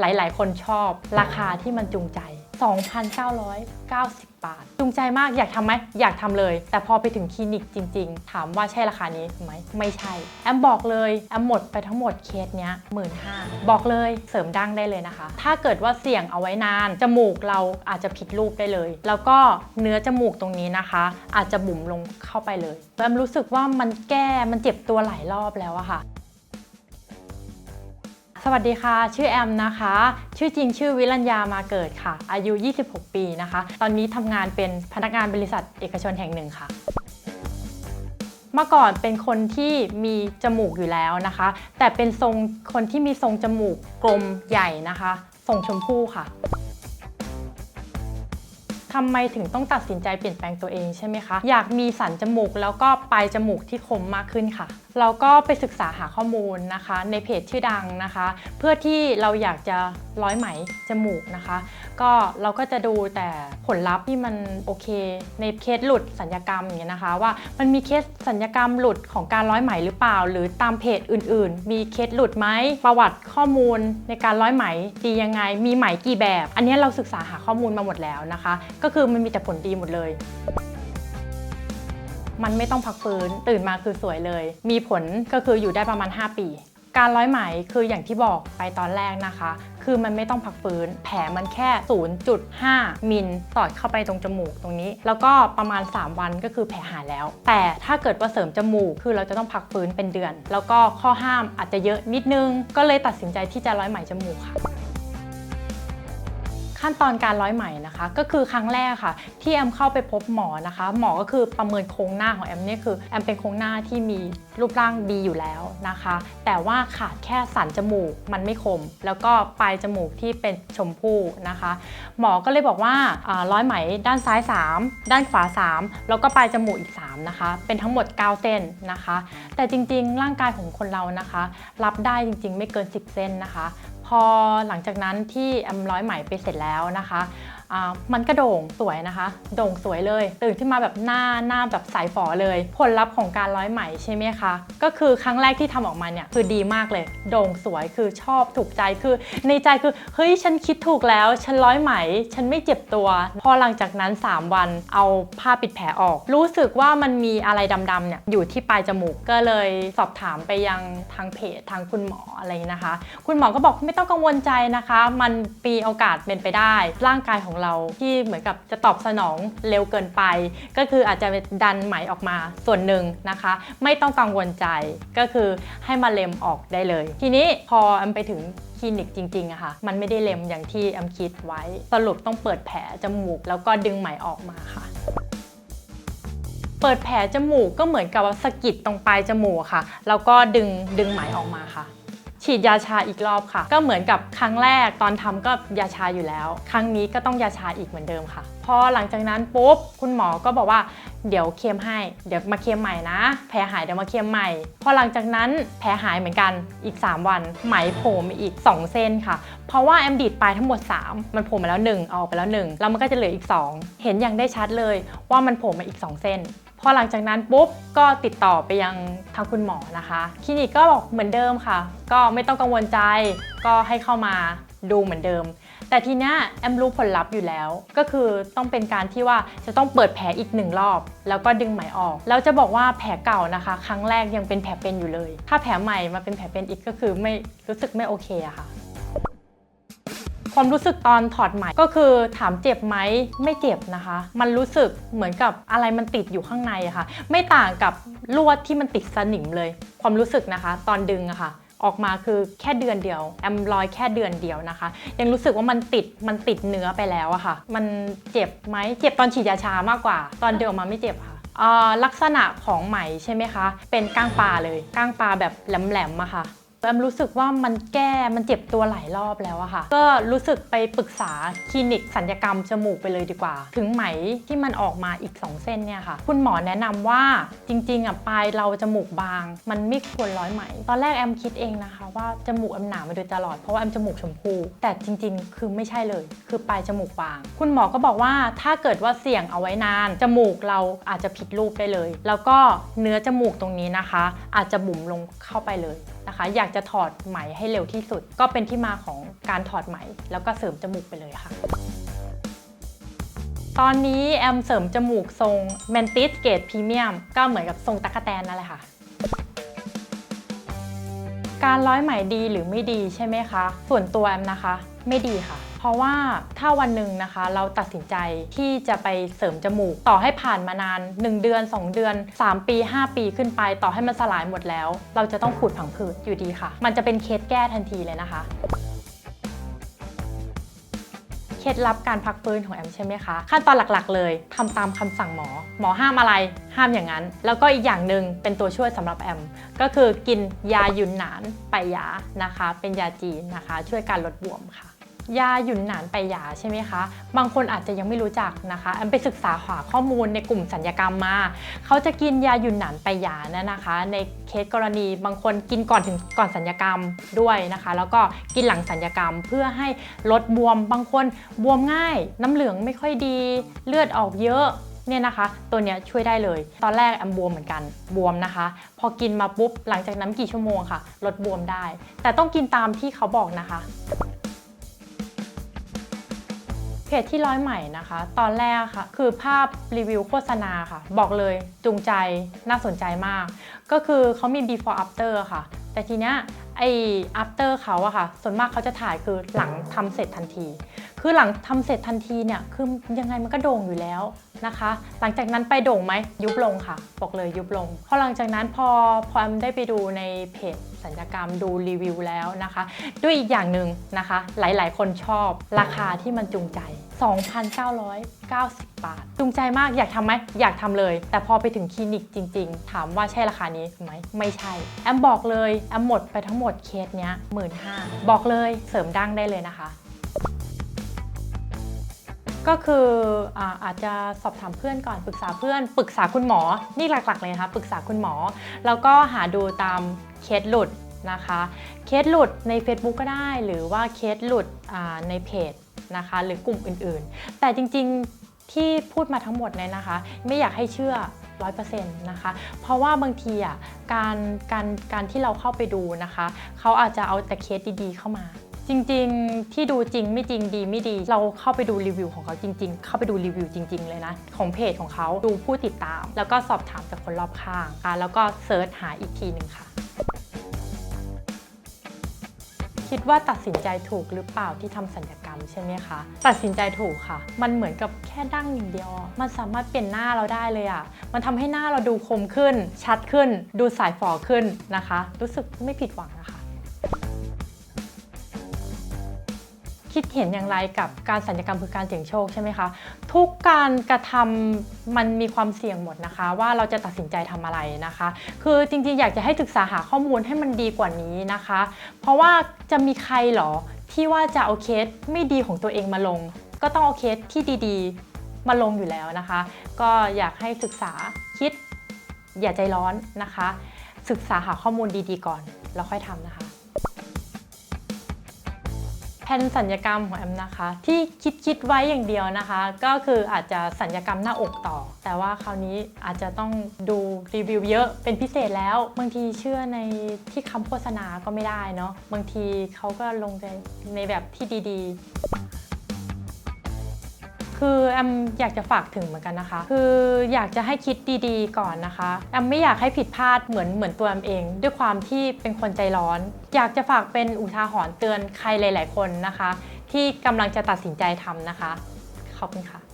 หลาย ๆ คนชอบราคาที่มันจูงใจ 2,990 บาท จูงใจมากอยากทำไหม อยากทำเลย แต่พอไปถึงคลินิกจริง ๆ ถามว่าใช่ราคานี้ไหม ไม่ใช่ แอมบอกเลย แอมหมดไปทั้งหมดเคสเนี้ยหมื่นห้าบอกเลยเสริมดั้งได้เลยนะคะ ถ้าเกิดว่าเสี่ยงเอาไว้นาน จมูกเราอาจจะผิดรูปได้เลย แล้วก็เนื้อจมูกตรงนี้นะคะ อาจจะบุ๋มลงเข้าไปเลยแอมรู้สึกว่ามันแก้มันเจ็บตัวหลายรอบแล้วอะค่ะ สวัสดีค่ะ ชื่อแอมนะคะ ชื่อจริงชื่อวิรัญญามาเกิดค่ะ อายุ 26 ปีนะคะ ตอนนี้ทำงานเป็นพนักงานบริษัทเอกชนแห่งหนึ่งค่ะ เมื่อก่อนเป็นคนที่มีจมูกอยู่แล้วนะคะ แต่เป็นทรงคนที่มีทรงจมูกกลมใหญ่นะคะ ทรงชมพู่ค่ะ ทำไมถึงต้องตัดสินใจเปลี่ยนแปลงตัวเองใช่ไหมคะ อยากมีสันจมูกแล้วก็ปลายจมูกที่คมมากขึ้นค่ะ เราก็ไปศึกษาหาข้อมูลนะคะ ในเพจชื่อดังนะคะ เพื่อที่เราอยากจะร้อยไหมจมูกนะคะ ก็เราก็จะดูแต่ผลลัพธ์ที่มันโอเค ในเคสหลุดสัญญกรรมอย่างเงี้ยนะคะ ว่ามันมีเคสสัญญกรรมหลุดของการร้อยไหมหรือเปล่า หรือตามเพจอื่น ๆ มีเคสหลุดไหมประวัติข้อมูลในการร้อยไหมดียังไง มีไหมกี่แบบ อันนี้เราศึกษาหาข้อมูลมาหมดแล้วนะคะก็คือมันมีแต่ผลดีหมดเลย มันไม่ต้องพักฟื้นตื่นมาคือสวยเลย มีผลก็คืออยู่ได้ประมาณ 5 ปี การร้อยไหมคืออย่างที่บอกไปตอนแรกนะคะ คือมันไม่ต้องพักฟื้น แผลมันแค่ 0.5 มิลสอดเข้าไปตรงจมูกตรงนี้ แล้วก็ประมาณ 3 วันก็คือแผลหายแล้ว แต่ถ้าเกิดว่าเสริมจมูกคือเราจะต้องพักฟื้นเป็นเดือน แล้วก็ข้อห้ามอาจจะเยอะนิดนึง ก็เลยตัดสินใจที่จะร้อยไหมจมูกค่ะ ขั้นตอนการร้อยไหมนะคะ ก็คือครั้งแรกค่ะ ที่แอมเข้าไปพบหมอนะคะ หมอก็คือประเมินโครงหน้าของแอมเนี่ยคือแอมเป็นโครงหน้าที่มีรูปร่างดีอยู่แล้วนะคะ แต่ว่าขาดแค่สันจมูกมันไม่คม แล้วก็ปลายจมูกที่เป็นชมพู่นะคะ หมอก็เลยบอกว่าร้อยไหมด้านซ้าย 3 ด้านขวา 3 แล้วก็ปลายจมูกอีก 3 นะคะ เป็นทั้งหมด 9 เส้นนะคะ แต่จริงๆ ร่างกายของคนเรานะคะ รับได้จริงๆ ไม่เกิน 10 เส้นนะคะ พอหลังจากนั้นที่แอมร้อยไหมไปเสร็จแล้วนะคะ มันก็โด่งสวยนะคะ โด่งสวยเลย ตื่นขึ้นมาแบบหน้าหน้าแบบใสฝอเลย ผลลัพธ์ของการร้อยไหมใช่ไหมคะ ก็คือครั้งแรกที่ทำออกมาเนี่ยคือดีมากเลย โด่งสวยคือชอบถูกใจคือ ในใจคือเฮ้ยฉันคิดถูกแล้ว ฉันร้อยไหม ฉันไม่เจ็บตัว พอหลังจากนั้น 3 วันเอาผ้าปิดแผลออก รู้สึกว่ามันมีอะไรดำๆเนี่ยอยู่ที่ปลายจมูกก็เลยสอบถามไปยังทางเพจทางคุณหมออะไรอย่างนี้นะคะ คุณหมอก็บอกไม่ต้องกังวลใจนะคะ มันมีโอกาสเป็นไปได้ ร่างกายของเราที่เหมือนกับจะตอบสนองเร็วเกินไป ก็คืออาจจะดันไหมออกมาส่วนหนึ่งนะคะ ไม่ต้องกังวลใจก็คือให้มาเล็มออกได้เลย ทีนี้พอแอมไปถึงคลินิกจริงๆอะค่ะ มันไม่ได้เล็มอย่างที่แอมคิดไว้ สรุปต้องเปิดแผลจมูกแล้วก็ดึงไหมออกมาค่ะ เปิดแผลจมูกก็เหมือนกับสะกิดตรงปลายจมูกค่ะ แล้วก็ดึงดึงไหมออกมาค่ะ ฉีดยาชาอีกรอบค่ะ ก็เหมือนกับครั้งแรกตอนทำก็ยาชาอยู่แล้ว ครั้งนี้ก็ต้องยาชาอีกเหมือนเดิมค่ะพอหลังจากนั้นปุ๊บคุณหมอก็บอกว่าเดี๋ยวเคลมให้ เดี๋ยวมาเคลมใหม่นะ แผลหายเดี๋ยวมาเคลมใหม่ พอหลังจากนั้นแผลหายเหมือนกันอีก 3 วัน ไหมโผล่มาอีก 2 เส้นค่ะ เพราะว่าแอมดีดไปทั้งหมด 3 มันโผล่มาแล้ว1เอาออกไปแล้ว 1 แล้วมันก็จะเหลืออีก 2 เห็นอย่างได้ชัดเลยว่ามันโผล่มาอีก 2 เส้น พอหลังจากนั้นปุ๊บก็ติดต่อไปยังทางคุณหมอนะคะคลินิกก็บอกเหมือนเดิมค่ะ ก็ไม่ต้องกังวลใจก็ให้เข้ามาดูเหมือนเดิม แต่ทีนี้แอมรู้ผลลัพธ์อยู่แล้ว ก็คือต้องเป็นการที่ว่าจะต้องเปิดแผลอีกหนึ่งรอบ แล้วก็ดึงไหมออก แล้วจะบอกว่าแผลเก่านะคะ ครั้งแรกยังเป็นแผลเป็นอยู่เลย ถ้าแผลใหม่มาเป็นแผลเป็นอีกก็คือไม่รู้สึกไม่โอเคอะค่ะ ความรู้สึกตอนถอดไหมก็คือถามเจ็บไหมไม่เจ็บนะคะ มันรู้สึกเหมือนกับอะไรมันติดอยู่ข้างในอะค่ะ ไม่ต่างกับลวดที่มันติดสนิมเลย ความรู้สึกนะคะ ตอนดึงอะค่ะออกมาคือแค่เดือนเดียวแอมรอยแค่เดือนเดียวนะคะ ยังรู้สึกว่ามันติดมันติดเนื้อไปแล้วอะค่ะ มันเจ็บไหมเจ็บตอนฉีดยาชามากกว่า ตอนเดินออกมาไม่เจ็บค่ะอ่อลักษณะของไหมใช่ไหมคะ เป็นก้างปลาเลยก้างปลาแบบแหลมๆอะค่ะ แอมรู้สึกว่ามันแก้มันเจ็บตัวหลายรอบแล้วอะค่ะ ก็รู้สึกไปปรึกษาคลินิกสัญญกรรมจมูกไปเลยดีกว่า ถึงไหมที่มันออกมาอีก 2 เส้นเนี่ยค่ะ คุณหมอแนะนำว่าจริงๆอะปลายเราจมูกบาง มันไม่ควรร้อยไหม ตอนแรกแอมคิดเองนะคะ ว่าจมูกแอมหนามาโดยตลอดเพราะว่าแอมจมูกชมพูแต่จริงๆ คือไม่ใช่เลย คือปลายจมูกบาง คุณหมอก็บอกว่าถ้าเกิดว่าเสี่ยงเอาไว้นาน จมูกเราอาจจะผิดรูปได้เลย แล้วก็เนื้อจมูกตรงนี้นะคะ อาจจะบุ๋มลงเข้าไปเลยนะคะ อยากจะถอดไหมให้เร็วที่สุด ก็เป็นที่มาของการถอดไหม แล้วก็เสริมจมูกไปเลยค่ะ ตอนนี้แอมเสริมจมูกทรงแมนติสเกตพรีเมียมก็เหมือนกับทรงตะกะแตนนั่นแหละค่ะการร้อยไหมดีหรือไม่ดีใช่ไหมคะ ส่วนตัวแอมนะคะ ไม่ดีค่ะ เพราะว่าถ้าวันหนึ่งนะคะ เราตัดสินใจที่จะไปเสริมจมูก ต่อให้ผ่านมานาน 1 เดือน 2 เดือน 3 ปี 5 ปีขึ้นไป ต่อให้มันสลายหมดแล้ว เราจะต้องขูดผังผืดอยู่ดีค่ะ มันจะเป็นเคสแก้ทันทีเลยนะคะเคล็ดลับการพักฟื้นของแอมใช่ไหมคะ ขั้นตอนหลักๆ เลยทำตามคำสั่งหมอ หมอห้ามอะไร ห้ามอย่างนั้น แล้วก็อีกอย่างหนึ่งเป็นตัวช่วยสำหรับแอม ก็คือกินยายุนหนานไปยานะคะ เป็นยาจีนนะคะ ช่วยการลดบวมค่ะ ยาหยุนหนานไปยาใช่ไหมคะ บางคนอาจจะยังไม่รู้จักนะคะแอมไปศึกษาหาข้อมูลในกลุ่มสัญญกรรมมา เขาจะกินยาหยุนหนานไปยานะนะคะ ในเคสกรณีบางคนกินก่อนถึงก่อนสัญญกรรมด้วยนะคะ แล้วก็กินหลังสัญญกรรมเพื่อให้ลดบวม บางคนบวมง่าย น้ำเหลืองไม่ค่อยดี เลือดออกเยอะเนี่ยนะคะ ตัวเนี้ยช่วยได้เลย ตอนแรกแอมบวมเหมือนกันบวมนะคะ พอกินมาปุ๊บหลังจากนั้นกี่ชั่วโมงค่ะ ลดบวมได้ แต่ต้องกินตามที่เขาบอกนะคะ พจที่ร้อยใหม่นะคะ ตอนแรกค่ะ คือภาพรีวิวโฆษณาค่ะ บอกเลยจูงใจน่าสนใจมาก ก็คือเขามี before after ค่ะ แต่ทีเนี้ยไอ้ after เขาอะค่ะ ส่วนมากเขาจะถ่ายคือหลังทำเสร็จทันที คือหลังทำเสร็จทันทีเนี่ยคือยังไงมันก็โด่งอยู่แล้ว นะคะ หลังจากนั้นไปโด่งไหมยุบลงค่ะ บอกเลยยุบลง พอหลังจากนั้นพอพอแอมได้ไปดูในเพจสัญญกรรมดูรีวิวแล้วนะคะ ด้วยอีกอย่างหนึ่งนะคะ หลายๆ คนชอบราคาที่มันจูงใจ 2,990 บาท จูงใจมากอยากทำไหมอยากทำเลย แต่พอไปถึงคลินิกจริง ๆ ถามว่าใช่ราคานี้ไหมไม่ใช่ แอมบอกเลย แอมหมดไปทั้งหมดเคสเนี้ยหมื่นห้าบอกเลยเสริมดั้งได้เลยนะคะ ก็คืออาจจะสอบถามเพื่อนก่อนปรึกษาเพื่อน ปรึกษาคุณหมอ นี่หลักๆเลยนะคะปรึกษาคุณหมอ แล้วก็หาดูตามเคสหลุดนะคะ เคสหลุดใน Facebook ก็ได้ หรือว่าเคสหลุดในเพจนะคะ หรือกลุ่มอื่นๆ แต่จริงๆที่พูดมาทั้งหมดเนี่ยนะคะ ไม่อยากให้เชื่อ100%นะคะ เพราะว่าบางทีอะการการการที่เราเข้าไปดูนะคะ เขาอาจจะเอาแต่เคสดีๆเข้ามา จริงๆ ที่ดูจริงไม่จริงดีไม่ดี เราเข้าไปดูรีวิวของเขาจริง ๆ เข้าไปดูรีวิวจริง ๆ เลยนะ ของเพจของเขาดูผู้ติดตาม แล้วก็สอบถามจากคนรอบข้างค่ะแล้วก็เซิร์ชหาอีกทีหนึ่งค่ะ คิดว่าตัดสินใจถูกหรือเปล่าที่ทำสัญญกรรมใช่ไหมคะ ตัดสินใจถูกค่ะ มันเหมือนกับแค่ดั้งอย่างเดียวอะมันสามารถเปลี่ยนหน้าเราได้เลยอะ่ะ มันทำให้หน้าเราดูคมขึ้น ชัดขึ้น ดูสายฝ่อขึ้นนะคะ รู้สึกไม่ผิดหวังนะคะ คิดเห็นอย่างไรกับการสัญญกรรมคือการเสี่ยงโชคใช่ไหมคะทุกการกระทำมันมีความเสี่ยงหมดนะคะ ว่าเราจะตัดสินใจทำอะไรนะคะ คือจริงๆ อยากจะให้ศึกษาหาข้อมูลให้มันดีกว่านี้นะคะ เพราะว่าจะมีใครหรอที่ว่าจะเอาเคสไม่ดีของตัวเองมาลง ก็ต้องเอาเคสที่ดีๆ มาลงอยู่แล้วนะคะ ก็อยากให้ศึกษาคิดอย่าใจร้อนนะคะ ศึกษาหาข้อมูลดีๆ ก่อนแล้วค่อยทำนะคะ นสัญญกรรมของแอมนะคะ ที่คิดคิดไว้อย่างเดียวนะคะ ก็คืออาจจะสัญญกรรมหน้าอกต่อ แต่ว่าคราวนี้อาจจะต้องดูรีวิวเยอะเป็นพิเศษแล้ว บางทีเชื่อในที่คำโฆษณาก็ไม่ได้เนาะบางทีเขาก็ลงในในแบบที่ดีๆ คือแอมอยากจะฝากถึงเหมือนกันนะคะ คืออยากจะให้คิดดีๆ ก่อนนะคะแอมไม่อยากให้ผิดพลาดเหมือนเหมือนตัวแอมเอง ด้วยความที่เป็นคนใจร้อน อยากจะฝากเป็นอุทาหรณ์เตือนใครหลาย ๆ คนนะคะ ที่กำลังจะตัดสินใจทำนะคะ ขอบคุณค่ะ